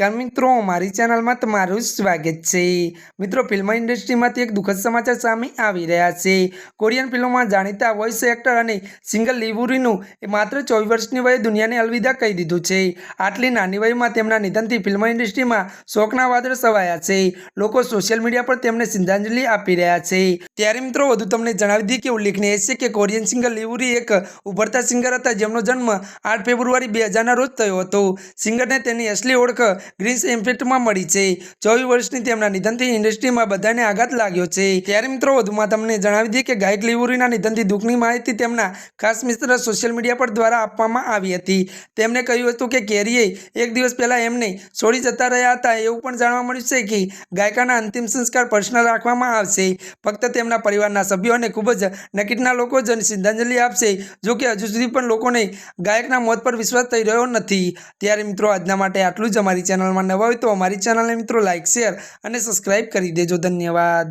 નમસ્કાર મિત્રો, મારી ચેનલમાં તમારું સ્વાગત છે. મિત્રો, ફિલ્મ ઇન્ડસ્ટ્રીમાંથી એક દુઃખદ સમાચાર સામે આવી રહ્યા છે. કોરિયન ફિલ્મોમાં જાણીતા વોઇસ એક્ટર અને સિંગલ લીવુરીનું માત્ર ચોવીસ વર્ષની વયે દુનિયાને અલવિદા કહી દીધું છે. આટલી નાની વયમાં તેમના નિધનથી ફિલ્મ ઇન્ડસ્ટ્રીમાં શોકના વાદળ સવાયા છે. લોકો સોશિયલ મીડિયા પર તેમને શ્રદ્ધાંજલિ આપી રહ્યા છે. ત્યારે મિત્રો, વધુ તમને જણાવી દઈએ કે ઉલ્લેખનીય છે કે કોરિયન સિંગર લીવુરી એક ઉભરતા સિંગર હતા, જેમનો જન્મ આઠ ફેબ્રુઆરી બે હજારના રોજ થયો હતો. સિંગરને તેની અસલી ઓળખ ગ્રીન્સ ઇન્ફેક્ટમાં મળી છે. ચોવીસ વર્ષની તેમના નિધનથી ઇન્ડસ્ટ્રીમાં બધાને આઘાત લાગ્યો છે. ત્યારે મિત્રો, વધુમાં તમને જણાવી દઈએ કે ગાયક લીવુરીના નિધનથી દુઃખની માહિતી તેમના ખાસ મિત્ર સોશિયલ મીડિયા પર દ્વારા આપવામાં આવી હતી. તેમણે કહ્યું હતું કે કેરીએ એક દિવસ પહેલાં એમને છોડી જતા રહ્યા હતા. એવું પણ જાણવા મળ્યું છે કે ગાયકાના અંતિમ સંસ્કાર પર્સનલ રાખવામાં આવશે. ફક્ત તેમના પરિવારના સભ્યો અને ખૂબ જ નકીટના લોકો જ શ્રદ્ધાંજલિ આપશે, જો કે હજુ સુધી પણ લોકોને ગાયકના મોત પર વિશ્વાસ થઈ રહ્યો નથી. ત્યારે મિત્રો, આજના માટે આટલું જ અમારી ચેનલમાં નવા હોય તો અમારી ચેનલને મિત્રો લાઇક શેર અને સબસ્ક્રાઇબ કરી દેજો. ધન્યવાદ.